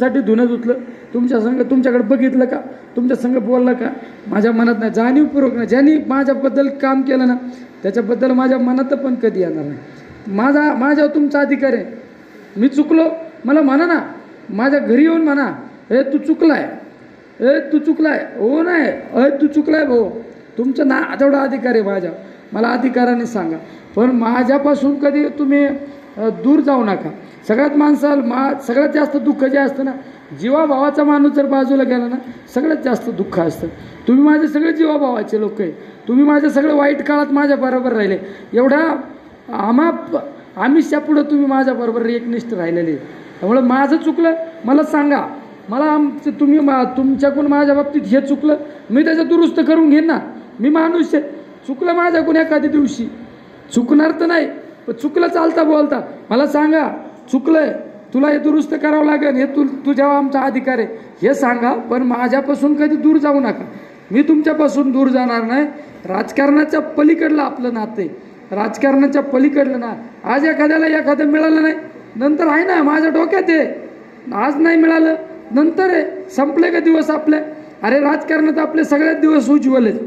साठी धुणं धुतलं. तुमच्या संघ तुमच्याकडे बघितलं का? तुमच्या संघ बोललं का? माझ्या मनात नाही. जाणीवपूर्वक नाही. ज्यांनी माझ्याबद्दल काम केलं ना त्याच्याबद्दल माझ्या मनात पण कधी येणार नाही. माझा माझ्या तुमचा अधिकार आहे. मी चुकलो? मला म्हणा ना. माझ्या घरी येऊन म्हणा. हे तू चुकलाय. ए तू चुकलाय. हो नाही. अय तू चुकलाय भाऊ. तुमचं ना तेवढा अधिकार आहे माझ्या मला अधिकाराने सांगा. पण माझ्यापासून कधी तुम्ही दूर जाऊ नका. सगळ्यात माणसाला मा सगळ्यात जास्त दुःख जे असतं ना जीवाभावाचा माणूस जर बाजूला गेला ना सगळ्यात जास्त दुःख असतं. तुम्ही माझे सगळे जीवाभावाचे लोक आहे. तुम्ही माझ्या सगळ्या वाईट काळात माझ्या बरोबर राहिले. एवढ्या आम्हा आमिषच्या पुढं तुम्ही माझ्याबरोबर एकनिष्ठ राहिलेले त्यामुळं माझं चुकलं मला सांगा. मला आमचं तुम्ही मा तुमच्याकडून माझ्या बाबतीत हे चुकलं मी त्याचं दुरुस्त करून घेईन ना. मी माणूस आहे. चुकलं माझ्याकडून एखाद्या दिवशी. चुकणार तर नाही पण चुकलं चालता बोलता. मला सांगा. चुकलंय. तुला हे दुरुस्त करावं लागेल. हे तू तुझ्यावर आमचा अधिकार आहे हे सांगा पण माझ्यापासून कधी दूर जाऊ नका. मी तुमच्यापासून दूर जाणार नाही. राजकारणाच्या पलीकडलं आपलं नातं आहे. राजकारणाच्या पलीकडलं ना. आज एखाद्याला एखादं मिळालं नाही नंतर आहे ना माझ्या डोक्यात आहे. आज नाही मिळालं नंतर आहे. संपले का दिवस आपले? अरे राजकारणात आपले सगळ्यात दिवस उज्ज्वल आहेत.